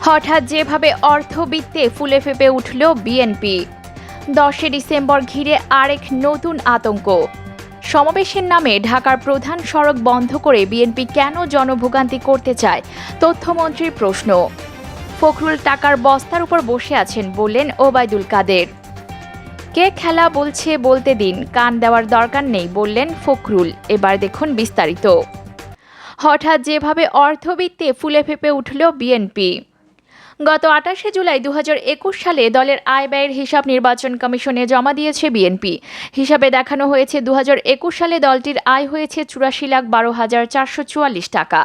হঠাৎ যেভাবে অর্থবিত্তে ফুলে ফেপে উঠল বিএনপি। দশই ডিসেম্বর ঘিরে আরেক নতুন আতঙ্ক। সমাবেশের নামে ঢাকার প্রধান সড়ক বন্ধ করে বিএনপি কেন জনভোগান্তি করতে চায়, তথ্যমন্ত্রীর প্রশ্ন। ফখরুল টাকার বস্তার উপর বসে আছেন বললেন ওবায়দুল কাদের। কে খেলা বলছে বলতে দিন, কান দেওয়ার দরকার নেই বললেন ফখরুল। এবার দেখুন বিস্তারিত। হঠাৎ যেভাবে অর্থবিত্তে ফুলে ফেপে উঠল বিএনপি গত আটাশে জুলাই দু হাজার একুশ সালে দলের আয় ব্যয়ের হিসাব নির্বাচন কমিশনে জমা দিয়েছে বিএনপি। হিসাবে দেখানো হয়েছে দু হাজার একুশ সালে দলটির আয় হয়েছে চুরাশি লাখ বারো হাজার চারশো চুয়াল্লিশ টাকা।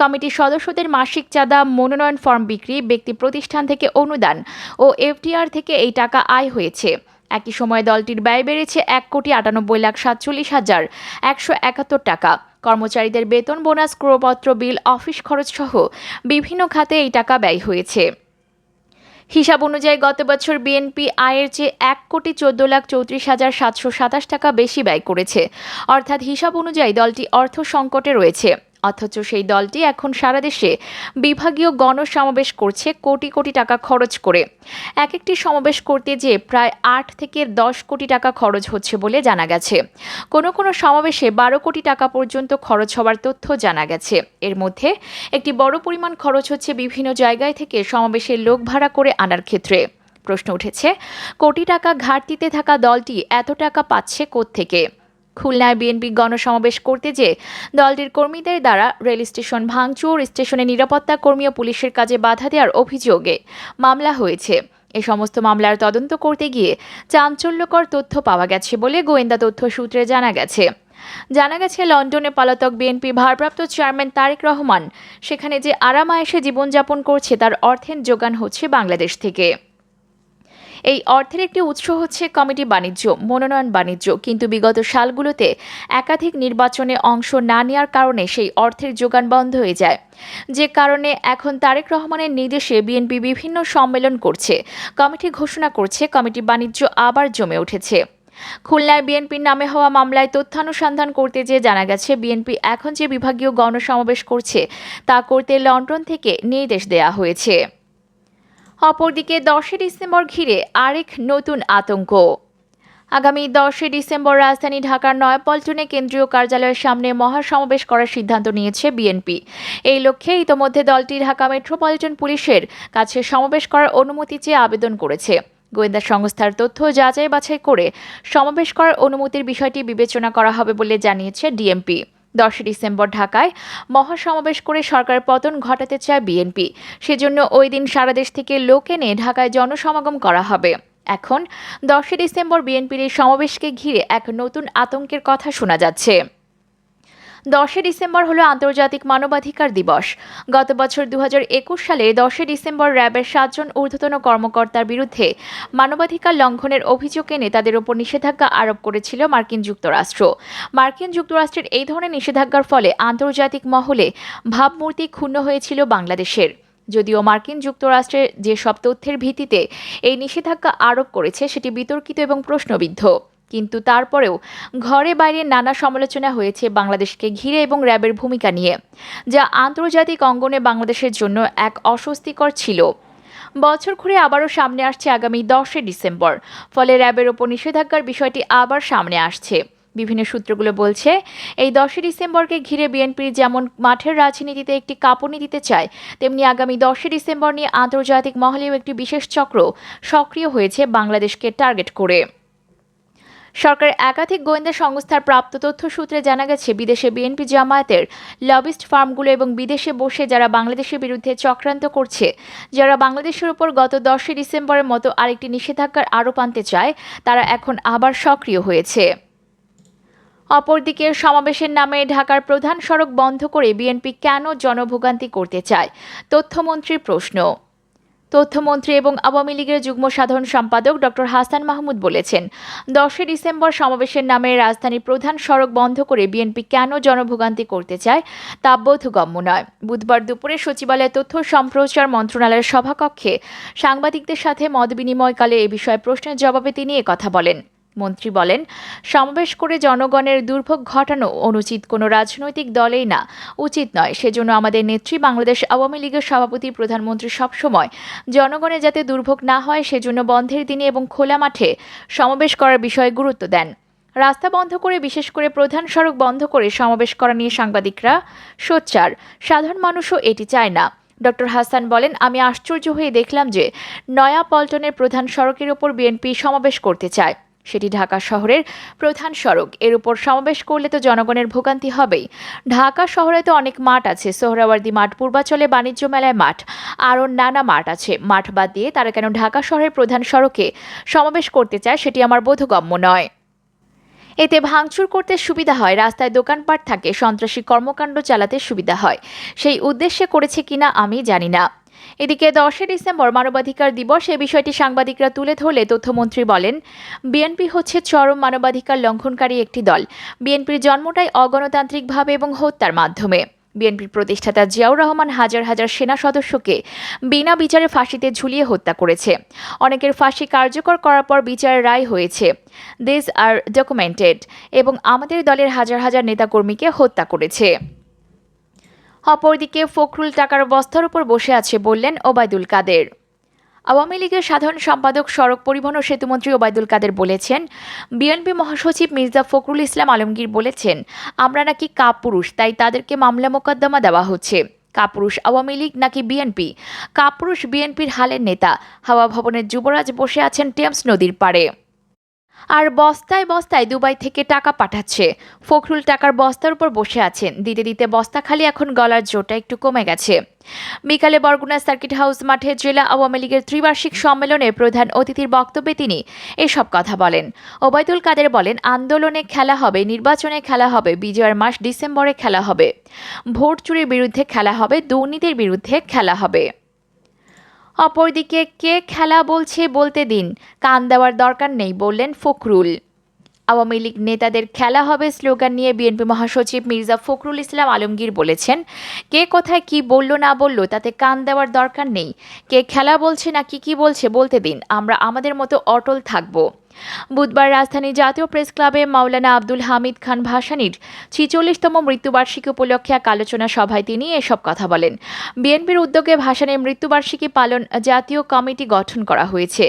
কমিটির সদস্যদের মাসিক চাঁদা, মনোনয়ন ফর্ম বিক্রি, ব্যক্তি প্রতিষ্ঠান থেকে অনুদান ও এফটিআর থেকে এই টাকা আয় হয়েছে। একই সময় দলটির ব্যয় বেড়েছে এক কোটি আটানব্বই লাখ সাতচল্লিশ হাজার একশো একাত্তর টাকা। কর্মচারীদের বেতন, বোনাস ক্রয়পত্র বিল, অফিস খরচ সহ বিভিন্ন খাতে এই টাকা ব্যয় হয়েছে। হিসাব অনুযায়ী গত বছর বিএনপি আয়ের চেয়ে এক কোটি চোদ্দ লাখ চৌত্রিশ হাজার সাতশো সাতাশ টাকা বেশি ব্যয় করেছে। অর্থাৎ হিসাব অনুযায়ী দলটি অর্থ সংকটে রয়েছে। অথচ সেই দলটি এখন সারা দেশে বিভাগীয় গণসমাবেশ করছে কোটি কোটি টাকা খরচ করে। এক একটি সমাবেশ করতে যেয়ে প্রায় আট থেকে দশ কোটি টাকা খরচ হচ্ছে বলে জানা গেছে। কোনো কোনো সমাবেশে বারো কোটি টাকা পর্যন্ত খরচ হওয়ার তথ্য জানা গেছে। এর মধ্যে একটি বড় পরিমাণ খরচ হচ্ছে বিভিন্ন জায়গায় থেকে সমাবেশের লোক ভাড়া করে আনার ক্ষেত্রে। প্রশ্ন উঠেছে, কোটি টাকা ঘাটতিতে থাকা দলটি এত টাকা পাচ্ছে থেকে খুলনায় বিএনপি গণসমাবেশ করতে যে দলটির কর্মীদের দ্বারা রেল স্টেশন ভাঙচুর স্টেশনে নিরাপত্তা কর্মী ও পুলিশের কাজে বাধা দেওয়ার অভিযোগে মামলা হয়েছে। এ সমস্ত মামলার তদন্ত করতে গিয়ে চাঞ্চল্যকর তথ্য পাওয়া গেছে বলে গোয়েন্দা তথ্য সূত্রে জানা গেছে। জানা গেছে লন্ডনে পলাতক বিএনপি ভারপ্রাপ্ত চেয়ারম্যান তারেক রহমান, সেখানে যে আরামায়েশে জীবনযাপন করছে তার অর্থের যোগান হচ্ছে বাংলাদেশ থেকে। এই অর্থের একটি উৎস হচ্ছে কমিটি বাণিজ্য, মনোনয়ন বাণিজ্য। কিন্তু বিগত সালগুলোতে একাধিক নির্বাচনে অংশ না নেওয়ার কারণে সেই অর্থের যোগান বন্ধ হয়ে যায়। যে কারণে এখন তারেক রহমানের নির্দেশে বিএনপি বিভিন্ন সম্মেলন করছে। কমিটি ঘোষণা করছে, কমিটি বাণিজ্য আবার জমে উঠেছে। খুলনায় বিএনপির নামে হওয়া মামলায় তথ্যানুসন্ধান করতে যেয়ে জানা গেছে, বিএনপি এখন যে বিভাগীয় গণসমাবেশ করছে, তা করতে লন্ডন থেকে নির্দেশ দেওয়া হয়েছে। অপরদিকে দশই ডিসেম্বর ঘিরে আরেক নতুন আতঙ্ক। আগামী দশই ডিসেম্বর রাজধানী ঢাকার নয়াপল্টনে কেন্দ্রীয় কার্যালয়ের সামনে মহাসমাবেশ করার সিদ্ধান্ত নিয়েছে বিএনপি। এই লক্ষ্যে ইতোমধ্যে দলটি ঢাকা মেট্রোপলিটন পুলিশের কাছে সমাবেশ করার অনুমতি চেয়ে আবেদন করেছে। গোয়েন্দা সংস্থার তথ্য যাচাই বাছাই করে সমাবেশ করার অনুমতির বিষয়টি বিবেচনা করা হবে বলে জানিয়েছে ডিএমপি। দশই ডিসেম্বর ঢাকায় মহাসমাবেশ করে সরকার পতন ঘটাতে চায় বিএনপি। সেজন্য ওই দিন সারা দেশ থেকে লোক এনে ঢাকায় জনসমাগম করা হবে। এখন দশই ডিসেম্বর বিএনপির এই সমাবেশকে ঘিরে এক নতুন আতঙ্কের কথা শোনা যাচ্ছে। দশই ডিসেম্বর হলো আন্তর্জাতিক মানবাধিকার দিবস। গত বছর দু হাজার একুশ সালে দশই ডিসেম্বর র্যাবের সাতজন ঊর্ধ্বতন কর্মকর্তার বিরুদ্ধে মানবাধিকার লঙ্ঘনের অভিযোগ এনে তাদের ওপর নিষেধাজ্ঞা আরোপ করেছিল মার্কিন যুক্তরাষ্ট্র। মার্কিন যুক্তরাষ্ট্রের এই ধরনের নিষেধাজ্ঞার ফলে আন্তর্জাতিক মহলে ভাবমূর্তি ক্ষুণ্ণ হয়েছিল বাংলাদেশের। যদিও মার্কিন যুক্তরাষ্ট্রের যেসব তথ্যের ভিত্তিতে এই নিষেধাজ্ঞা আরোপ করেছে, সেটি বিতর্কিত এবং প্রশ্নবিদ্ধ। কিন্তু তারপরেও ঘরে বাইরে নানা সমালোচনা হয়েছে বাংলাদেশকে ঘিরে এবং র্যাবের ভূমিকা নিয়ে, যা আন্তর্জাতিক অঙ্গনে বাংলাদেশের জন্য এক অস্বস্তিকর ছিল। বছর ঘুরে আবারও সামনে আসছে আগামী দশই ডিসেম্বর, ফলে র্যাবের ওপর নিষেধাজ্ঞার বিষয়টি আবার সামনে আসছে। বিভিন্ন সূত্রগুলো বলছে, এই দশই ডিসেম্বরকে ঘিরে বিএনপি যেমন মাঠের রাজনীতিতে একটি কাঁপুনি দিতে চায়, তেমনি আগামী দশই ডিসেম্বর নিয়ে আন্তর্জাতিক মহলেও একটি বিশেষ চক্র সক্রিয় হয়েছে বাংলাদেশকে টার্গেট করে। সরকারের একাধিক গোয়েন্দা সংস্থার প্রাপ্ত তথ্য সূত্রে জানা গেছে, বিদেশে বিএনপি জামায়াতের লবিস্ট ফার্মগুলো এবং বিদেশে বসে যারা বাংলাদেশের বিরুদ্ধে চক্রান্ত করছে, যারা বাংলাদেশের উপর গত দশই ডিসেম্বরের মতো আরেকটি নিষেধাজ্ঞার আরোপ আনতে চায়, তারা এখন আবার সক্রিয় হয়েছে। অপরদিকে সমাবেশের নামে ঢাকার প্রধান সড়ক বন্ধ করে বিএনপি কেন জনভোগান্তি করতে চায়, তথ্যমন্ত্রীর প্রশ্ন। তথ্যমন্ত্রী এবং আওয়ামী লীগের যুগ্ম সাধারণ সম্পাদক ডক্টর হাসান মাহমুদ বলেছেন, দশই ডিসেম্বর সমাবেশের নামে রাজধানীর প্রধান সড়ক বন্ধ করে বিএনপি কেন জনভোগান্তি করতে চায় তা বোধগম্য নয়। বুধবার দুপুরে সচিবালয়ে তথ্য সম্প্রচার মন্ত্রণালয়ের সভাকক্ষে সাংবাদিকদের সাথে মত বিনিময়কালে এ বিষয়ে প্রশ্নের জবাবে তিনি কথা বলেন। মন্ত্রী বলেন, সমাবেশ করে জনগণের দুর্ভোগ ঘটানো অনুচিত কোনো রাজনৈতিক দলেই না। উচিত নয়, সেজন্য আমাদের নেত্রী বাংলাদেশ আওয়ামী লীগের সভাপতি প্রধানমন্ত্রী সবসময় জনগণের যাতে দুর্ভোগ না হয়, সেজন্য বন্ধের দিনে এবং খোলা মাঠে সমাবেশ করার বিষয়ে গুরুত্ব দেন। রাস্তা বন্ধ করে, বিশেষ করে প্রধান সড়ক বন্ধ করে সমাবেশ করা নিয়ে সাংবাদিকরা সোচ্চার। সাধারণ মানুষও এটি চায় না। ডক্টর হাসান বলেন, আমি আশ্চর্য হয়ে দেখলাম যে নয়া পল্টনের প্রধান সড়কের ওপর বিএনপি সমাবেশ করতে চায়। সেটি ঢাকা শহরের প্রধান সড়ক। এর উপর সমাবেশ করলে তো জনগণের ভোগান্তি হবেই। ঢাকা শহরে তো অনেক মাঠ আছে। সোহরাওয়ার্দী মাঠ, পূর্বাচলে বাণিজ্য মেলায় মাঠ, আরও নানা মাঠ আছে। মাঠ বাদ দিয়ে তারা কেন ঢাকা শহরের প্রধান সড়কে সমাবেশ করতে চায় সেটি আমার বোধগম্য নয়। এতে ভাঙচুর করতে সুবিধা হয়, রাস্তায় দোকানপাট থাকে, সন্ত্রাসী কর্মকাণ্ড চালাতে সুবিধা হয়। সেই উদ্দেশ্যে করেছে কিনা আমি জানি না। এদিকে দশই ডিসেম্বর মানবাধিকার দিবস, এ বিষয়টি সাংবাদিকরা তুলে ধরলে তথ্যমন্ত্রী বলেন, বিএনপি হচ্ছে চরম মানবাধিকার লঙ্ঘনকারী একটি দল। বিএনপির জন্মটাই অগণতান্ত্রিকভাবে এবং হত্যার মাধ্যমে। বিএনপির প্রতিষ্ঠাতা জিয়াউর রহমান হাজার হাজার সেনা সদস্যকে বিনা বিচারে ফাঁসিতে ঝুলিয়ে হত্যা করেছে। অনেকের ফাঁসি কার্যকর করার পর বিচারের রায় হয়েছে। দিস আর ডকুমেন্টেড এবং আমাদের দলের হাজার হাজার নেতাকর্মীকে হত্যা করেছে। অপরদিকে ফখরুল টাকার বস্তার উপর বসে আছে বললেন ওবায়দুল কাদের। আওয়ামী লীগের সাধারণ সম্পাদক সড়ক পরিবহন ও সেতুমন্ত্রী ওবায়দুল কাদের বলেছেন, বিএনপি মহাসচিব মির্জা ফখরুল ইসলাম আলমগীর বলেছেন, আমরা নাকি কাপুরুষ, তাই তাদেরকে মামলা মোকদ্দমা দেওয়া হচ্ছে। কাপুরুষ আওয়ামী লীগ নাকি বিএনপি? কাপুরুষ বিএনপির হালের নেতা। হাওয়া ভবনের যুবরাজ বসে আছেন টেমস নদীর পাড়ে। আর বস্তায় বস্তায় দুবাই থেকে টাকা পাঠাচ্ছে। ফখরুল টাকার বস্তার উপর বসে আছেন। দিতে দিতে বস্তা খালি এখন গলার জোরটা একটু কমে গেছে। বিকালে বরগুনা সার্কিট হাউস মাঠে জেলা আওয়ামী লীগের ত্রিবার্ষিক সম্মেলনে প্রধান অতিথির বক্তব্যে তিনি এসব কথা বলেন। ওবায়দুল কাদের বলেন, আন্দোলনে খেলা হবে, নির্বাচনে খেলা হবে, বিজয়ের মাস ডিসেম্বরে খেলা হবে। ভোট চুরির বিরুদ্ধে খেলা হবে, দুর্নীতির বিরুদ্ধে খেলা হবে। অপরদিকে কে খেলা বলছে বলতে দিন। কান দেওয়ার দরকার নেই বললেন ফখরুল। আওয়ামী লীগ নেতাদের খেলা হবে স্লোগান নিয়ে বিএনপি মহাসচিব মির্জা ফখরুল ইসলাম আলমগীর বলেছেন, কে কোথায় কি বলল না বলল তাতে কান দেওয়ার দরকার নেই। কে খেলা বলছে না কি কি বলছে বলতে দিন, আমরা আমাদের মতো অটল থাকব। বুধবার রাজধানী জাতীয় প্রেস ক্লাবে মাওলানা আব্দুল হামিদ খান ভাসানির ছিচল্লিশতম মৃত্যুবার্ষিকী উপলক্ষে এক আলোচনা সভায় তিনি এসব কথা বলেন। বিএনপির উদ্যোগে ভাসানির মৃত্যুবার্ষিকী পালন জাতীয় কমিটি গঠন করা হয়েছে।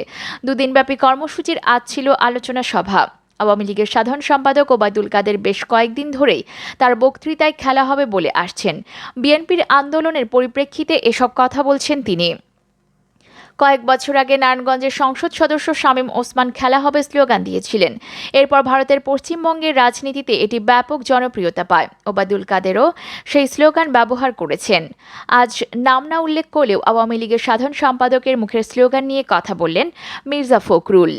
দুদিনব্যাপী কর্মসূচির আজ ছিল আলোচনা সভা। আওয়ামী লীগের সাধারণ সম্পাদক ওবায়দুল কাদের বেশ কয়েকদিন ধরেই তার বক্তৃতায় খেলা হবে বলে আসছেন। বিএনপির আন্দোলনের পরিপ্রেক্ষিতে এসব কথা বলছেন তিনি। কয়েক বছর আগে নারায়ণগঞ্জের সংসদ সদস্য শামীম ওসমান খেলা হবে স্লোগান দিয়েছিলেন। এরপর ভারতের পশ্চিমবঙ্গের রাজনীতিতে এটি ব্যাপক জনপ্রিয়তা পায়। ওবায়দুল কাদেরও সেই স্লোগান ব্যবহার করেছেন। আজ নাম না উল্লেখ করলেও আওয়ামী লীগের সাধারণ সম্পাদকের মুখের স্লোগান নিয়ে কথা বললেন মির্জা ফখরুল।